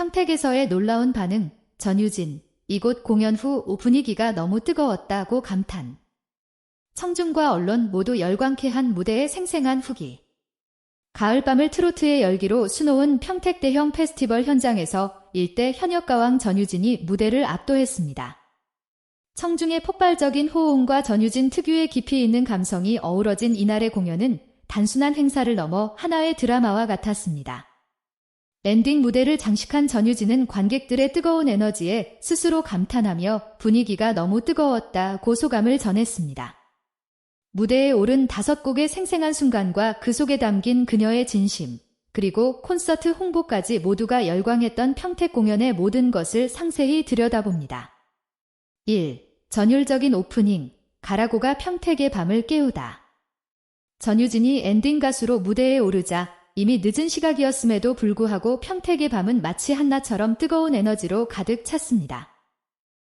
평택에서의 놀라운 반응, 전유진, 이곳 공연 후 분위기가 너무 뜨거웠다고 감탄. 청중과 언론 모두 열광케 한 무대의 생생한 후기. 가을밤을 트로트의 열기로 수놓은 평택 대형 페스티벌 현장에서 일대 현역가왕 전유진이 무대를 압도했습니다. 청중의 폭발적인 호응과 전유진 특유의 깊이 있는 감성이 어우러진 이날의 공연은 단순한 행사를 넘어 하나의 드라마와 같았습니다. 랜딩 무대를 장식한 전유진은 관객들의 뜨거운 에너지에 스스로 감탄하며 분위기가 너무 뜨거웠다 고 소감을 전했습니다. 무대에 오른 다섯 곡의 생생한 순간과 그 속에 담긴 그녀의 진심, 그리고 콘서트 홍보까지 모두가 열광했던 평택 공연의 모든 것을 상세히 들여다봅니다. 1. 전율적인 오프닝, 가라고가 평택의 밤을 깨우다. 전유진이 엔딩 가수로 무대에 오르자 이미 늦은 시각이었음에도 불구하고 평택의 밤은 마치 한낮처럼 뜨거운 에너지로 가득 찼습니다.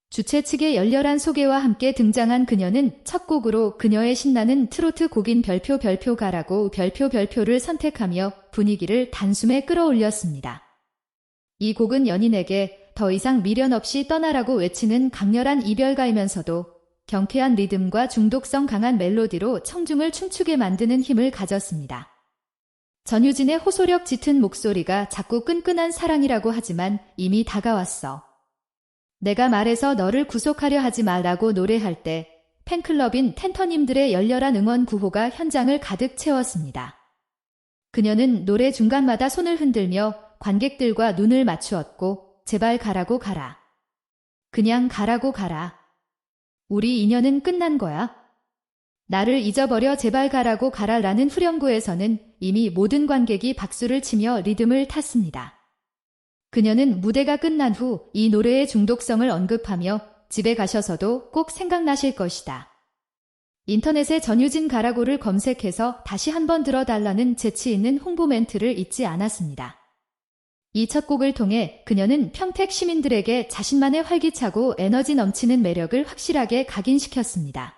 주최 측의 열렬한 소개와 함께 등장한 그녀는 첫 곡으로 그녀의 신나는 트로트 곡인 별표 별표 가라고 별표 별표를 선택하며 분위기를 단숨에 끌어올렸습니다. 이 곡은 연인에게 더 이상 미련 없이 떠나라고 외치는 강렬한 이별가이면서도 경쾌한 리듬과 중독성 강한 멜로디로 청중을 춤추게 만드는 힘을 가졌습니다. 전유진의 호소력 짙은 목소리가 자꾸 끈끈한 사랑이라고 하지만 이미 다가왔어. 내가 말해서 너를 구속하려 하지 마라고 노래할 때 팬클럽인 텐터님들의 열렬한 응원 구호가 현장을 가득 채웠습니다. 그녀는 노래 중간마다 손을 흔들며 관객들과 눈을 맞추었고 제발 가라고 가라. 그냥 가라고 가라. 우리 인연은 끝난 거야. 나를 잊어버려 제발 가라고 가라라는 후렴구에서는 이미 모든 관객이 박수를 치며 리듬을 탔습니다. 그녀는 무대가 끝난 후 이 노래의 중독성을 언급하며 집에 가셔서도 꼭 생각나실 것이다. 인터넷에 전유진 가라고를 검색해서 다시 한번 들어달라는 재치 있는 홍보 멘트를 잊지 않았습니다. 이 첫 곡을 통해 그녀는 평택 시민들에게 자신만의 활기차고 에너지 넘치는 매력을 확실하게 각인시켰습니다.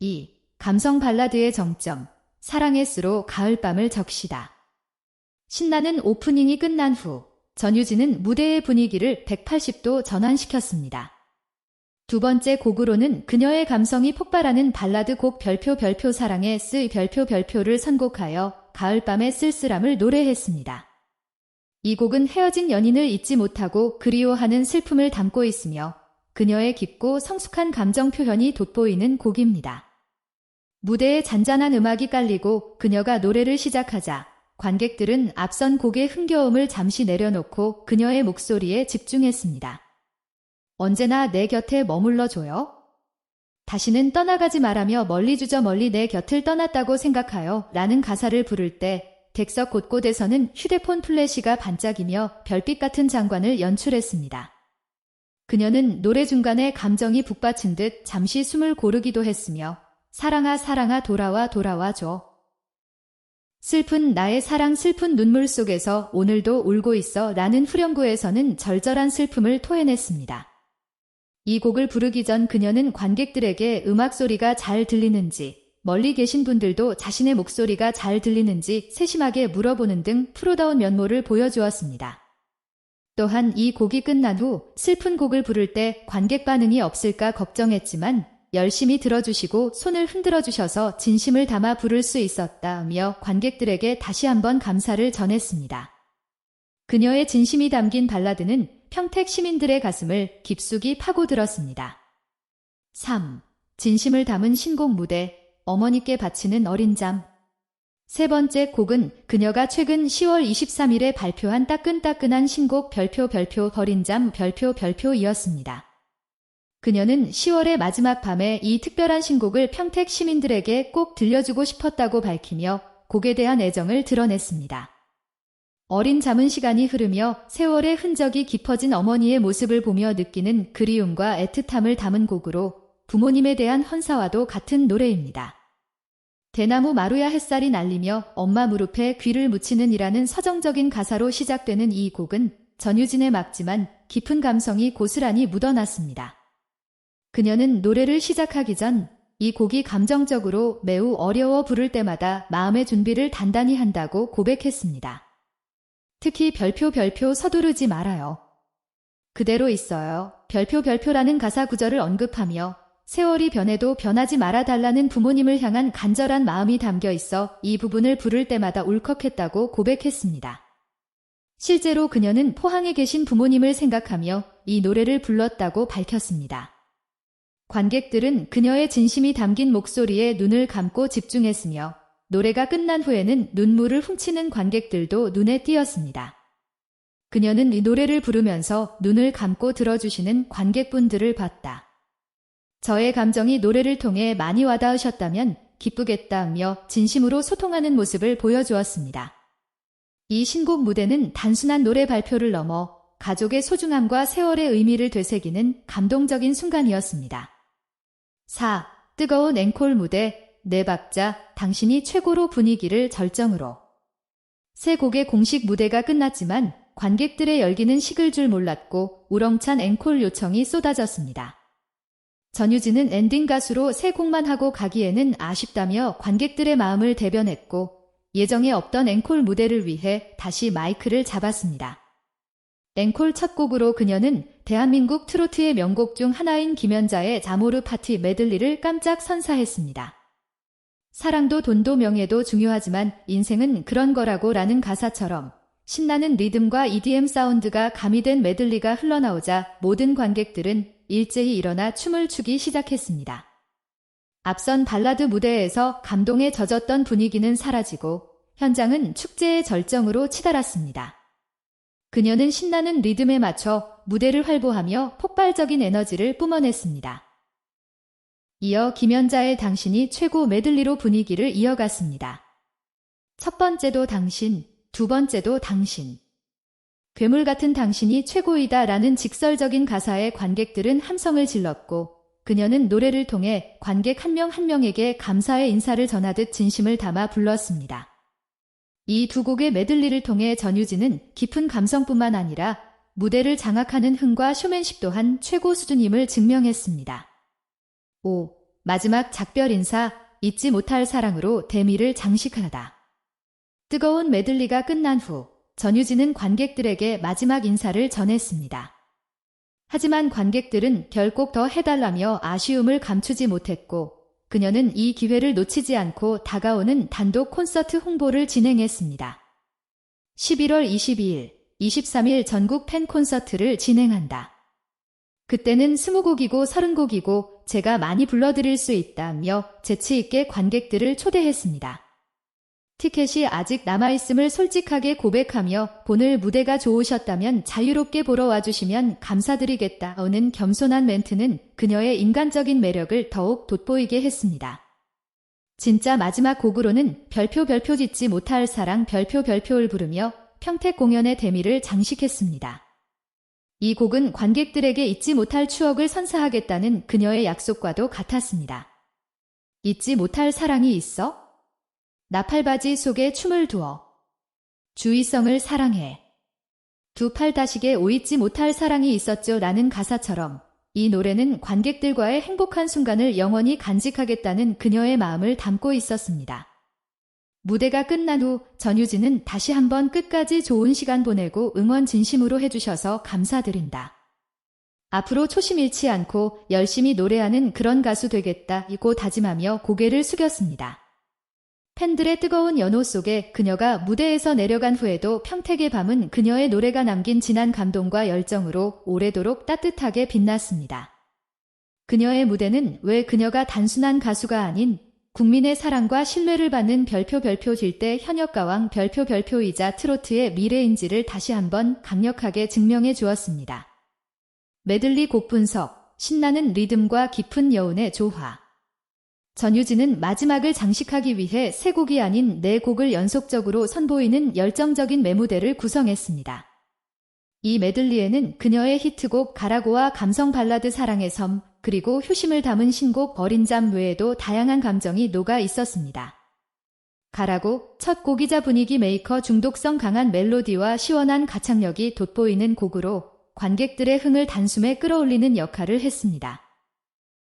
2. 감성 발라드의 정점, 사랑의 수로 가을밤을 적시다. 신나는 오프닝이 끝난 후 전유진은 무대의 분위기를 180도 전환시켰습니다. 두 번째 곡으로는 그녀의 감성이 폭발하는 발라드 곡 별표 별표 사랑의 쓰 별표 별표를 선곡하여 가을밤의 쓸쓸함을 노래했습니다. 이 곡은 헤어진 연인을 잊지 못하고 그리워하는 슬픔을 담고 있으며 그녀의 깊고 성숙한 감정 표현이 돋보이는 곡입니다. 무대에 잔잔한 음악이 깔리고 그녀가 노래를 시작하자 관객들은 앞선 곡의 흥겨움을 잠시 내려놓고 그녀의 목소리에 집중했습니다. 언제나 내 곁에 머물러 줘요. 다시는 떠나가지 말하며 멀리 주저 멀리 내 곁을 떠났다고 생각하여 라는 가사를 부를 때 객석 곳곳에서는 휴대폰 플래시가 반짝이며 별빛 같은 장관을 연출했습니다. 그녀는 노래 중간에 감정이 북받친 듯 잠시 숨을 고르기도 했으며 사랑아 사랑아 돌아와 돌아와 줘. 슬픈 나의 사랑 슬픈 눈물 속에서 오늘도 울고 있어 라는 후렴구에서는 절절한 슬픔을 토해냈습니다. 이 곡을 부르기 전 그녀는 관객들에게 음악 소리가 잘 들리는지 멀리 계신 분들도 자신의 목소리가 잘 들리는지 세심하게 물어보는 등 프로다운 면모를 보여주었습니다. 또한 이 곡이 끝난 후 슬픈 곡을 부를 때 관객 반응이 없을까 걱정했지만 열심히 들어주시고 손을 흔들어 주셔서 진심을 담아 부를 수 있었다며 관객들에게 다시 한번 감사를 전했습니다. 그녀의 진심이 담긴 발라드는 평택 시민들의 가슴을 깊숙이 파고들었습니다. 3. 진심을 담은 신곡 무대, 어머니께 바치는 어린 잠. 세 번째 곡은 그녀가 최근 10월 23일에 발표한 따끈따끈한 신곡 별표 별표 어린 잠 별표 별표이었습니다. 그녀는 10월의 마지막 밤에 이 특별한 신곡을 평택 시민들에게 꼭 들려주고 싶었다고 밝히며 곡에 대한 애정을 드러냈습니다. 어린 잠은 시간이 흐르며 세월의 흔적이 깊어진 어머니의 모습을 보며 느끼는 그리움과 애틋함을 담은 곡으로 부모님에 대한 헌사와도 같은 노래입니다. 대나무 마루야 햇살이 날리며 엄마 무릎에 귀를 묻히는 이라는 서정적인 가사로 시작되는 이 곡은 전유진의 막지만 깊은 감성이 고스란히 묻어났습니다. 그녀는 노래를 시작하기 전 이 곡이 감정적으로 매우 어려워 부를 때마다 마음의 준비를 단단히 한다고 고백했습니다. 특히 별표 별표 서두르지 말아요. 그대로 있어요. 별표 별표라는 가사 구절을 언급하며 세월이 변해도 변하지 말아달라는 부모님을 향한 간절한 마음이 담겨 있어 이 부분을 부를 때마다 울컥했다고 고백했습니다. 실제로 그녀는 포항에 계신 부모님을 생각하며 이 노래를 불렀다고 밝혔습니다. 관객들은 그녀의 진심이 담긴 목소리에 눈을 감고 집중했으며 노래가 끝난 후에는 눈물을 훔치는 관객들도 눈에 띄었습니다. 그녀는 이 노래를 부르면서 눈을 감고 들어주시는 관객분들을 봤다. 저의 감정이 노래를 통해 많이 와닿으셨다면 기쁘겠다며 진심으로 소통하는 모습을 보여주었습니다. 이 신곡 무대는 단순한 노래 발표를 넘어 가족의 소중함과 세월의 의미를 되새기는 감동적인 순간이었습니다. 4. 뜨거운 앵콜 무대, 네 박자, 당신이 최고로 분위기를 절정으로. 새 곡의 공식 무대가 끝났지만 관객들의 열기는 식을 줄 몰랐고 우렁찬 앵콜 요청이 쏟아졌습니다. 전유진은 엔딩 가수로 새 곡만 하고 가기에는 아쉽다며 관객들의 마음을 대변했고 예정에 없던 앵콜 무대를 위해 다시 마이크를 잡았습니다. 앵콜 첫 곡으로 그녀는 대한민국 트로트의 명곡 중 하나인 김연자의 자모르 파티 메들리를 깜짝 선사했습니다. 사랑도 돈도 명예도 중요하지만 인생은 그런 거라고 라는 가사처럼 신나는 리듬과 EDM 사운드가 가미된 메들리가 흘러나오자 모든 관객들은 일제히 일어나 춤을 추기 시작했습니다. 앞선 발라드 무대에서 감동에 젖었던 분위기는 사라지고 현장은 축제의 절정으로 치달았습니다. 그녀는 신나는 리듬에 맞춰 무대를 활보하며 폭발적인 에너지를 뿜어냈습니다. 이어 김연자의 당신이 최고 메들리로 분위기를 이어갔습니다. 첫 번째도 당신, 두 번째도 당신. 괴물 같은 당신이 최고이다 라는 직설적인 가사에 관객들은 함성을 질렀고 그녀는 노래를 통해 관객 한명한 명에게 감사의 인사를 전하듯 진심을 담아 불렀습니다. 이 두 곡의 메들리를 통해 전유진은 깊은 감성뿐만 아니라 무대를 장악하는 흥과 쇼맨십 또한 최고 수준임을 증명했습니다. 5. 마지막 작별 인사, 잊지 못할 사랑으로 대미를 장식하다. 뜨거운 메들리가 끝난 후 전유진은 관객들에게 마지막 인사를 전했습니다. 하지만 관객들은 결국 더 해달라며 아쉬움을 감추지 못했고 그녀는 이 기회를 놓치지 않고 다가오는 단독 콘서트 홍보를 진행했습니다. 11월 22일, 23일 전국 팬 콘서트를 진행한다. 그때는 20곡이고 30곡이고 제가 많이 불러드릴 수 있다며 재치있게 관객들을 초대했습니다. 티켓이 아직 남아있음을 솔직하게 고백하며 오늘 무대가 좋으셨다면 자유롭게 보러 와주시면 감사드리겠다는 겸손한 멘트는 그녀의 인간적인 매력을 더욱 돋보이게 했습니다. 진짜 마지막 곡으로는 별표 별표 짓지 못할 사랑 별표 별표를 부르며 평택 공연의 대미를 장식했습니다. 이 곡은 관객들에게 잊지 못할 추억을 선사하겠다는 그녀의 약속과도 같았습니다. 잊지 못할 사랑이 있어? 나팔바지 속에 춤을 두어 주의성을 사랑해 두 팔 다시게 오있지 못할 사랑이 있었죠 라는 가사처럼 이 노래는 관객들과의 행복한 순간을 영원히 간직하겠다는 그녀의 마음을 담고 있었습니다. 무대가 끝난 후 전유진은 다시 한번 끝까지 좋은 시간 보내고 응원 진심으로 해주셔서 감사드린다. 앞으로 초심 잃지 않고 열심히 노래하는 그런 가수 되겠다 이고 다짐하며 고개를 숙였습니다. 팬들의 뜨거운 연호 속에 그녀가 무대에서 내려간 후에도 평택의 밤은 그녀의 노래가 남긴 진한 감동과 열정으로 오래도록 따뜻하게 빛났습니다. 그녀의 무대는 왜 그녀가 단순한 가수가 아닌 국민의 사랑과 신뢰를 받는 별표 별표 질대 현역가왕 별표 별표이자 트로트의 미래인지를 다시 한번 강력하게 증명해 주었습니다. 메들리 곡 분석, 신나는 리듬과 깊은 여운의 조화. 전유진은 마지막을 장식하기 위해 세 곡이 아닌 네 곡을 연속적으로 선보이는 열정적인 매무대를 구성했습니다. 이 메들리에는 그녀의 히트곡 가라고와 감성 발라드 사랑의 섬, 그리고 효심을 담은 신곡 어린 잠 외에도 다양한 감정이 녹아 있었습니다. 가라고 첫 곡이자 분위기 메이커 중독성 강한 멜로디와 시원한 가창력이 돋보이는 곡으로 관객들의 흥을 단숨에 끌어올리는 역할을 했습니다.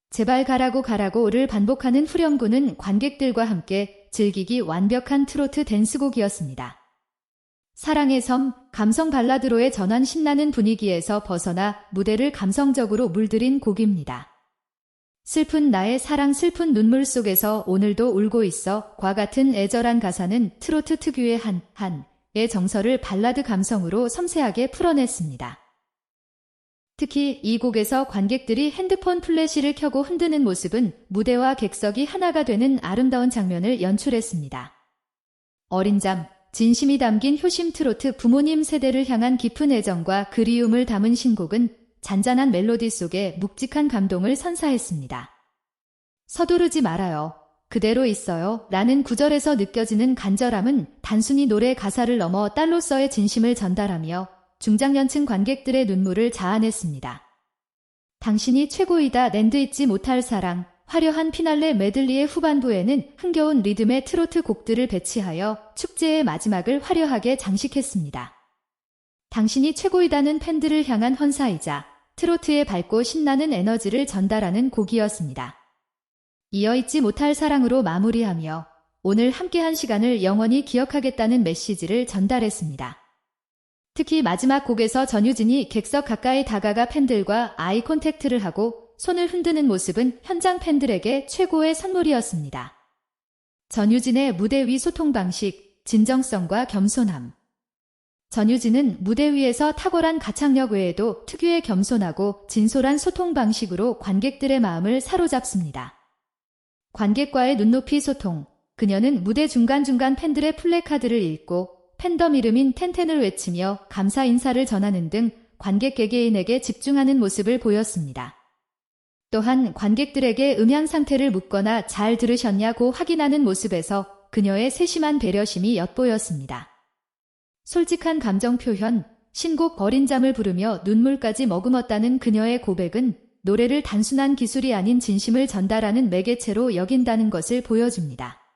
제발 가라고 가라고를 반복하는 후렴구는 관객들과 함께 즐기기 완벽한 트로트 댄스곡이었습니다. 사랑의 섬, 감성 발라드로의 전환 신나는 분위기에서 벗어나 무대를 감성적으로 물들인 곡입니다. 슬픈 나의 사랑 슬픈 눈물 속에서 오늘도 울고 있어 과 같은 애절한 가사는 트로트 특유의 한, 한의 정서를 발라드 감성으로 섬세하게 풀어냈습니다. 특히 이 곡에서 관객들이 핸드폰 플래시를 켜고 흔드는 모습은 무대와 객석이 하나가 되는 아름다운 장면을 연출했습니다. 어린 잠, 진심이 담긴 효심 트로트 부모님 세대를 향한 깊은 애정과 그리움을 담은 신곡은 잔잔한 멜로디 속에 묵직한 감동을 선사했습니다. 서두르지 말아요. 그대로 있어요. 라는 구절에서 느껴지는 간절함은 단순히 노래 가사를 넘어 딸로서의 진심을 전달하며 중장년층 관객들의 눈물을 자아냈습니다. 당신이 최고이다 랜드 잊지 못할 사랑, 화려한 피날레 메들리의 후반부에는 흥겨운 리듬의 트로트 곡들을 배치하여 축제의 마지막을 화려하게 장식했습니다. 당신이 최고이다는 팬들을 향한 헌사이자 트로트의 밝고 신나는 에너지를 전달하는 곡이었습니다. 이어 잊지 못할 사랑으로 마무리하며 오늘 함께한 시간을 영원히 기억하겠다는 메시지를 전달했습니다. 특히 마지막 곡에서 전유진이 객석 가까이 다가가 팬들과 아이 콘택트를 하고 손을 흔드는 모습은 현장 팬들에게 최고의 선물이었습니다. 전유진의 무대 위 소통 방식, 진정성과 겸손함. 전유진은 무대 위에서 탁월한 가창력 외에도 특유의 겸손하고 진솔한 소통 방식으로 관객들의 마음을 사로잡습니다. 관객과의 눈높이 소통. 그녀는 무대 중간중간 팬들의 플래카드를 읽고 팬덤 이름인 텐텐을 외치며 감사 인사를 전하는 등 관객 개개인에게 집중하는 모습을 보였습니다. 또한 관객들에게 음향 상태를 묻거나 잘 들으셨냐고 확인하는 모습에서 그녀의 세심한 배려심이 엿보였습니다. 솔직한 감정 표현, 신곡 버린 잠을 부르며 눈물까지 머금었다는 그녀의 고백은 노래를 단순한 기술이 아닌 진심을 전달하는 매개체로 여긴다는 것을 보여줍니다.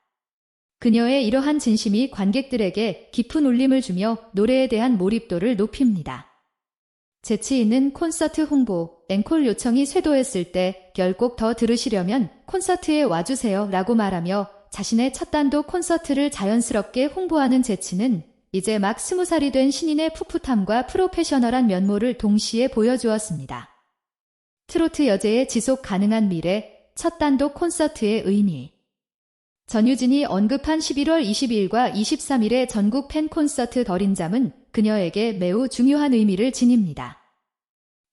그녀의 이러한 진심이 관객들에게 깊은 울림을 주며 노래에 대한 몰입도를 높입니다. 재치 있는 콘서트 홍보, 앵콜 요청이 쇄도했을 때 결국 더 들으시려면 콘서트에 와주세요 라고 말하며 자신의 첫 단독 콘서트를 자연스럽게 홍보하는 재치는 이제 막 스무 살이 된 신인의 풋풋함과 프로페셔널한 면모를 동시에 보여주었습니다. 트로트 여제의 지속 가능한 미래, 첫 단독 콘서트의 의미. 전유진이 언급한 11월 22일과 23일의 전국 팬 콘서트 덜인잠은 그녀에게 매우 중요한 의미를 지닙니다.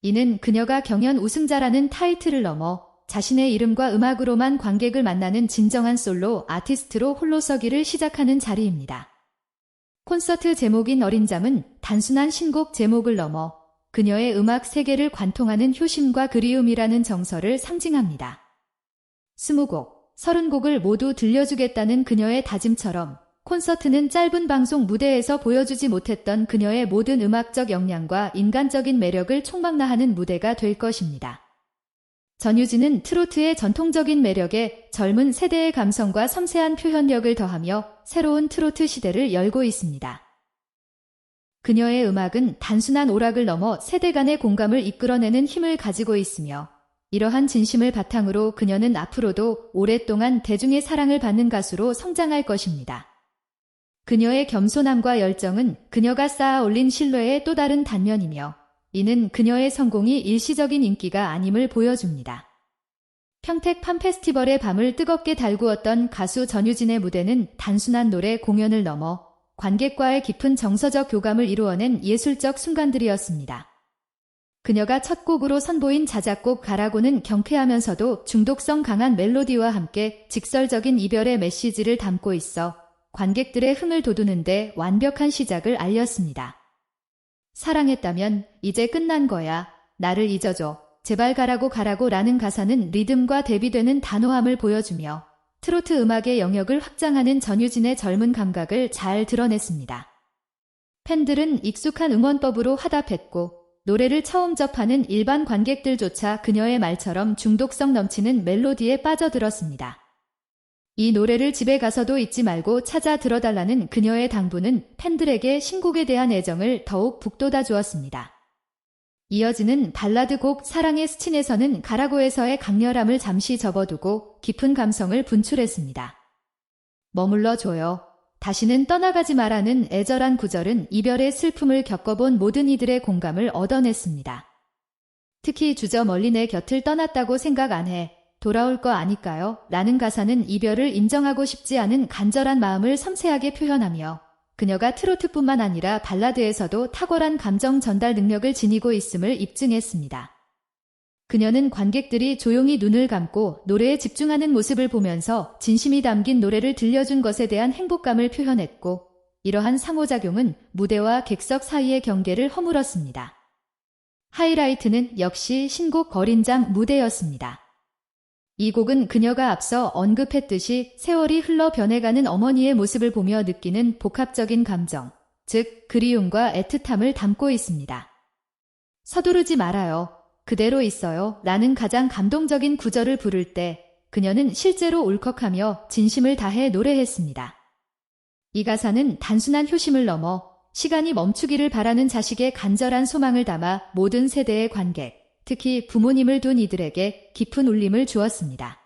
이는 그녀가 경연 우승자라는 타이틀을 넘어 자신의 이름과 음악으로만 관객을 만나는 진정한 솔로 아티스트로 홀로 서기를 시작하는 자리입니다. 콘서트 제목인 어린 잠은 단순한 신곡 제목을 넘어 그녀의 음악 세계를 관통하는 효심과 그리움이라는 정서를 상징합니다. 20곡, 30곡을 모두 들려주겠다는 그녀의 다짐처럼 콘서트는 짧은 방송 무대에서 보여주지 못했던 그녀의 모든 음악적 역량과 인간적인 매력을 총망라하는 무대가 될 것입니다. 전유진은 트로트의 전통적인 매력에 젊은 세대의 감성과 섬세한 표현력을 더하며 새로운 트로트 시대를 열고 있습니다. 그녀의 음악은 단순한 오락을 넘어 세대 간의 공감을 이끌어내는 힘을 가지고 있으며 이러한 진심을 바탕으로 그녀는 앞으로도 오랫동안 대중의 사랑을 받는 가수로 성장할 것입니다. 그녀의 겸손함과 열정은 그녀가 쌓아 올린 신뢰의 또 다른 단면이며 이는 그녀의 성공이 일시적인 인기가 아님을 보여줍니다. 평택 팜 페스티벌의 밤을 뜨겁게 달구었던 가수 전유진의 무대는 단순한 노래 공연을 넘어 관객과의 깊은 정서적 교감을 이루어낸 예술적 순간들이었습니다. 그녀가 첫 곡으로 선보인 자작곡 가라고는 경쾌하면서도 중독성 강한 멜로디와 함께 직설적인 이별의 메시지를 담고 있어 관객들의 흥을 돋우는데 완벽한 시작을 알렸습니다. 사랑했다면 이제 끝난 거야. 나를 잊어줘. 제발 가라고 가라고 라는 가사는 리듬과 대비되는 단호함을 보여주며 트로트 음악의 영역을 확장하는 전유진의 젊은 감각을 잘 드러냈습니다. 팬들은 익숙한 응원법으로 화답했고 노래를 처음 접하는 일반 관객들조차 그녀의 말처럼 중독성 넘치는 멜로디에 빠져들었습니다. 이 노래를 집에 가서도 잊지 말고 찾아 들어달라는 그녀의 당부는 팬들에게 신곡에 대한 애정을 더욱 북돋아 주었습니다. 이어지는 발라드 곡 사랑의 스친에서는 가라고에서의 강렬함을 잠시 접어두고 깊은 감성을 분출했습니다. 머물러 줘요. 다시는 떠나가지 말라는 애절한 구절은 이별의 슬픔을 겪어본 모든 이들의 공감을 얻어냈습니다. 특히 주저 멀리 내 곁을 떠났다고 생각 안 해. 돌아올 거 아닐까요? 라는 가사는 이별을 인정하고 싶지 않은 간절한 마음을 섬세하게 표현하며 그녀가 트로트뿐만 아니라 발라드에서도 탁월한 감정 전달 능력을 지니고 있음을 입증했습니다. 그녀는 관객들이 조용히 눈을 감고 노래에 집중하는 모습을 보면서 진심이 담긴 노래를 들려준 것에 대한 행복감을 표현했고 이러한 상호작용은 무대와 객석 사이의 경계를 허물었습니다. 하이라이트는 역시 신곡 거린장 무대였습니다. 이 곡은 그녀가 앞서 언급했듯이 세월이 흘러 변해가는 어머니의 모습을 보며 느끼는 복합적인 감정, 즉 그리움과 애틋함을 담고 있습니다. 서두르지 말아요. 그대로 있어요. 라는 가장 감동적인 구절을 부를 때 그녀는 실제로 울컥하며 진심을 다해 노래했습니다. 이 가사는 단순한 효심을 넘어 시간이 멈추기를 바라는 자식의 간절한 소망을 담아 모든 세대의 관객, 특히 부모님을 둔 이들에게 깊은 울림을 주었습니다.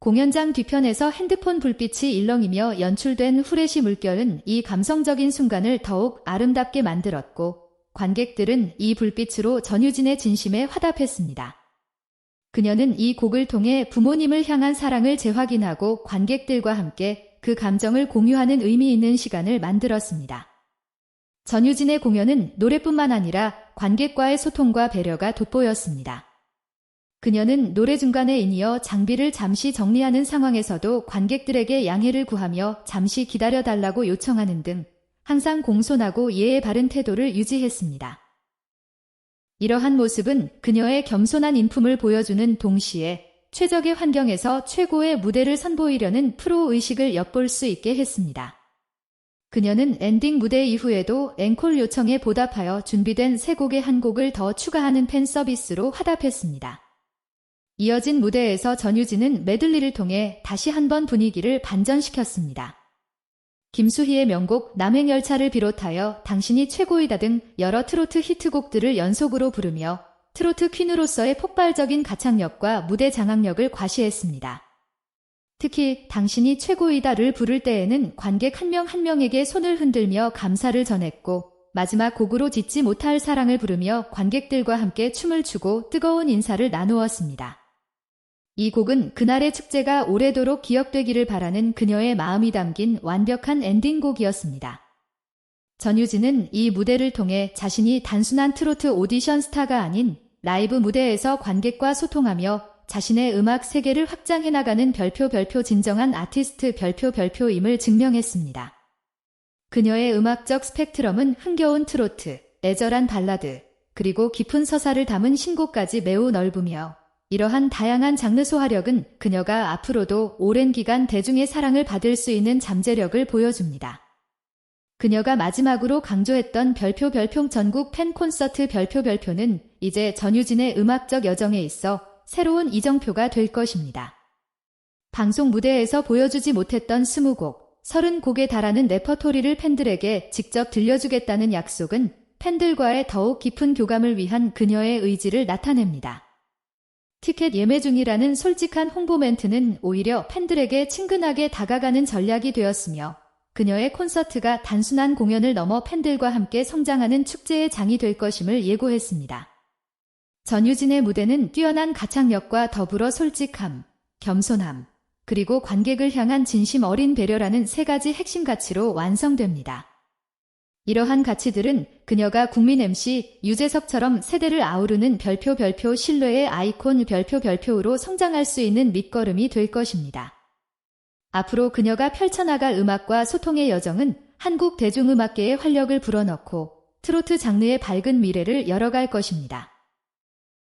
공연장 뒤편에서 핸드폰 불빛이 일렁이며 연출된 후레쉬 물결은 이 감성적인 순간을 더욱 아름답게 만들었고 관객들은 이 불빛으로 전유진의 진심에 화답했습니다. 그녀는 이 곡을 통해 부모님을 향한 사랑을 재확인하고 관객들과 함께 그 감정을 공유하는 의미 있는 시간을 만들었습니다. 전유진의 공연은 노래뿐만 아니라 관객과의 소통과 배려가 돋보였습니다. 그녀는 노래 중간에 이어 장비를 잠시 정리하는 상황에서도 관객들에게 양해를 구하며 잠시 기다려달라고 요청하는 등 항상 공손하고 예의 바른 태도를 유지했습니다. 이러한 모습은 그녀의 겸손한 인품을 보여주는 동시에 최적의 환경에서 최고의 무대를 선보이려는 프로 의식을 엿볼 수 있게 했습니다. 그녀는 엔딩 무대 이후에도 앵콜 요청에 보답하여 준비된 세 곡의 한 곡을 더 추가하는 팬 서비스로 화답했습니다. 이어진 무대에서 전유진은 메들리를 통해 다시 한번 분위기를 반전시켰습니다. 김수희의 명곡 남행열차를 비롯하여 당신이 최고이다 등 여러 트로트 히트곡들을 연속으로 부르며 트로트 퀸으로서의 폭발적인 가창력과 무대 장악력을 과시했습니다. 특히 당신이 최고이다를 부를 때에는 관객 한 명한 명에게 손을 흔들며 감사를 전했고 마지막 곡으로 짓지 못할 사랑을 부르며 관객들과 함께 춤을 추고 뜨거운 인사를 나누었습니다. 이 곡은 그날의 축제가 오래도록 기억되기를 바라는 그녀의 마음이 담긴 완벽한 엔딩곡이었습니다. 전유진은 이 무대를 통해 자신이 단순한 트로트 오디션 스타가 아닌 라이브 무대에서 관객과 소통하며 자신의 음악 세계를 확장해 나가는 별표 별표 진정한 아티스트 별표 별표임을 증명했습니다. 그녀의 음악적 스펙트럼은 흥겨운 트로트, 애절한 발라드, 그리고 깊은 서사를 담은 신곡까지 매우 넓으며 이러한 다양한 장르 소화력은 그녀가 앞으로도 오랜 기간 대중의 사랑을 받을 수 있는 잠재력을 보여줍니다. 그녀가 마지막으로 강조했던 별표 별표 전국 팬 콘서트 별표 별표는 이제 전유진의 음악적 여정에 있어 새로운 이정표가 될 것입니다. 방송 무대에서 보여주지 못했던 20곡, 30곡에 달하는 레퍼토리를 팬들에게 직접 들려주겠다는 약속은 팬들과의 더욱 깊은 교감을 위한 그녀의 의지를 나타냅니다. 티켓 예매 중이라는 솔직한 홍보 멘트는 오히려 팬들에게 친근하게 다가가는 전략이 되었으며 그녀의 콘서트가 단순한 공연을 넘어 팬들과 함께 성장하는 축제의 장이 될 것임을 예고했습니다. 전유진의 무대는 뛰어난 가창력과 더불어 솔직함, 겸손함, 그리고 관객을 향한 진심 어린 배려라는 세 가지 핵심 가치로 완성됩니다. 이러한 가치들은 그녀가 국민 MC 유재석처럼 세대를 아우르는 별표 별표 신뢰의 아이콘 별표 별표로 성장할 수 있는 밑거름이 될 것입니다. 앞으로 그녀가 펼쳐나갈 음악과 소통의 여정은 한국 대중음악계의 활력을 불어넣고 트로트 장르의 밝은 미래를 열어갈 것입니다.